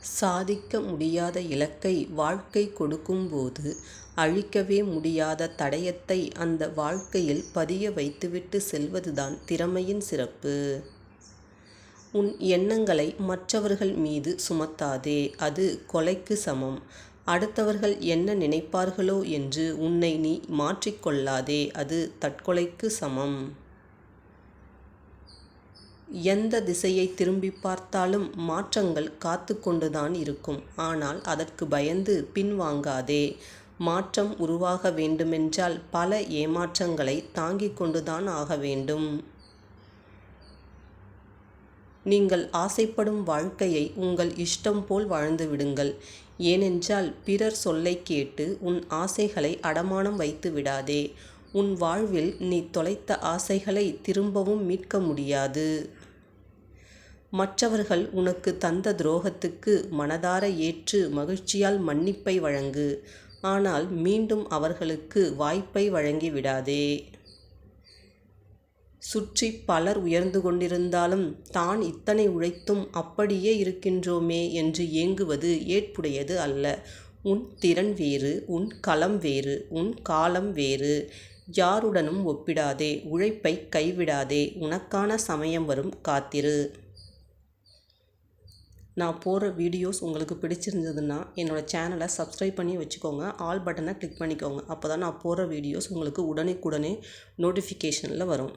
சாதிக்க முடியாத இலக்கை வாழ்க்கை கொடுக்கும்போது அழிக்கவே முடியாத தடயத்தை அந்த வாழ்க்கையில் பதிய வைத்துவிட்டு செல்வதுதான் திறமையின் சிறப்பு. உன் எண்ணங்களை மற்றவர்கள் மீது சுமத்தாதே அது கொலைக்கு சமம். அடுத்தவர்கள் என்ன நினைப்பார்களோ என்று உன்னை நீ மாற்றிக் கொள்ளாதே அது தற்கொலைக்கு சமம். எந்த திசையை திரும்பிப் பார்த்தாலும் மாற்றங்கள் காத்து கொண்டுதான் இருக்கும். ஆனால் அதற்கு பயந்து பின்வாங்காதே. மாற்றம் உருவாக வேண்டுமென்றால் பல ஏமாற்றங்களை தாங்கிக் கொண்டுதான் ஆக வேண்டும். நீங்கள் ஆசைப்படும் வாழ்க்கையை உங்கள் இஷ்டம் போல் வாழ்ந்து விடுங்கள். ஏனென்றால் பிறர் சொல்லைக் கேட்டு உன் ஆசைகளை அடமானம் வைத்து விடாதே. உன் வாழ்வில் நீ தொலைத்த ஆசைகளை திரும்பவும் மீட்க முடியாது. மற்றவர்கள் உனக்கு தந்த துரோகத்துக்கு மனதார ஏற்று மகிழ்ச்சியால் மன்னிப்பை வழங்கு. ஆனால் மீண்டும் அவர்களுக்கு வாய்ப்பை வழங்கி விடாதே. சுற்றி பலர் உயர்ந்து கொண்டிருந்தாலும் தான் இத்தனை உழைத்தும் அப்படியே இருக்கின்றோமே என்று ஏங்குவது ஏற்புடையது அல்ல. உன் திறன் வேறு. உன் களம் வேறு. உன் காலம் வேறு. யாருடனும் ஒப்பிடாதே. உழைப்பைக் கைவிடாதே. உனக்கான சமயம் வரும் காத்திரு. நான் போடுற வீடியோஸ் உங்களுக்கு பிடிச்சிருந்ததுன்னா என்னோட சேனலை சப்ஸ்கிரைப் பண்ணி வச்சுக்கோங்க. ஆல் பட்டனை கிளிக் பண்ணிக்கோங்க. அப்போ தான் நான் போடுற வீடியோஸ் உங்களுக்கு உடனுக்குடனே நோட்டிஃபிகேஷனில் வரும்.